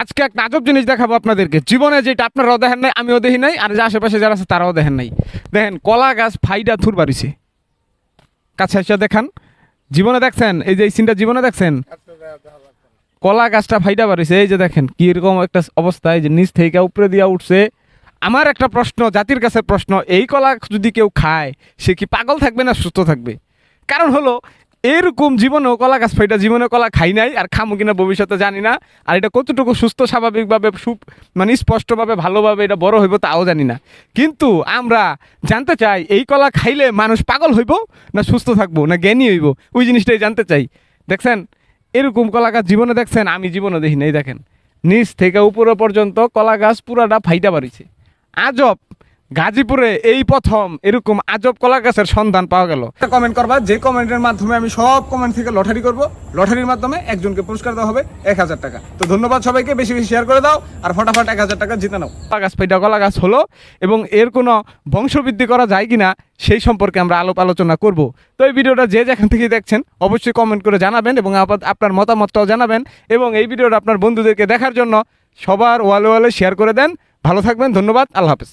আজকে একটা আজব জিনিস দেখাবো আপনাদেরকে। জীবনে যেটা আপনারাও দেখেন নাই, আমিও দেখি নাই, আর যে আশেপাশে যারা আছে তারাও দেখেন নাই। দেখেন, কলা গাছ ফাইডা থুর বাড়িছে। কাছে এসে দেখান। জীবনে দেখছেন? এই যে এই সিনটা জীবনে দেখছেন? কলা গাছটা ফাইডা বাড়িছে। এই যে দেখেন কি এরকম একটা অবস্থা। এই যে নিচ থেকে উপরে দিয়া উঠছে। আমার একটা প্রশ্ন, জাতির কাছে প্রশ্ন, এই কলা যদি কেউ খায়, সে কি পাগল থাকবে না সুস্থ থাকবে? কারণ হলো এরকম জীবনেও কলা গাছ ফাইটা জীবনে কলা খাই নাই আর খামো কিনা ভবিষ্যতে জানি না। আর এটা কতটুকু সুস্থ, স্বাভাবিকভাবে সু মানে স্পষ্টভাবে, ভালোভাবে এটা বড় হইব তাও জানি না। কিন্তু আমরা জানতে চাই, এই কলা খাইলে মানুষ পাগল হইব না সুস্থ থাকব, না জ্ঞানী হইব? ওই জিনিসটাই জানতে চাই। দেখছেন? এরকম কলা গাছ জীবনে দেখছেন? আমি জীবনে দেখি নাই, দেখেন। নিচ থেকে উপরে পর্যন্ত কলা গাছ পুরাটা ফাইটা বাড়িছে। আজব! গাজীপুরে এই প্রথম এরকম আজব কলা গাছের সন্ধান পাওয়া গেল। কমেন্ট করবা যে কমেন্টের মাধ্যমে আমি সব কমেন্ট থেকে লটারি করব। লটারির মাধ্যমে একজনকে পুরস্কার দেওয়া হবে এক হাজার টাকা। তো ধন্যবাদ সবাইকে বেশি বেশি শেয়ার করে দাও আর ফটাফট এক হাজার টাকা জিতে নাও। কলা গাছ ফাইটা কলা গাছ হলো এবং এর কোনো বংশবৃদ্ধি করা যায় কিনা সেই সম্পর্কে আমরা আলোপ আলোচনা করব। তো এই ভিডিওটা যে যেখান থেকে দেখছেন অবশ্যই কমেন্ট করে জানাবেন এবং আপনার মতামতটাও জানাবেন এবং এই ভিডিওটা আপনার বন্ধুদেরকে দেখার জন্য সবার ওয়ালে ওয়ালে শেয়ার করে দেন। ভালো থাকবেন ধন্যবাদ আল্লাহ হাফেজ।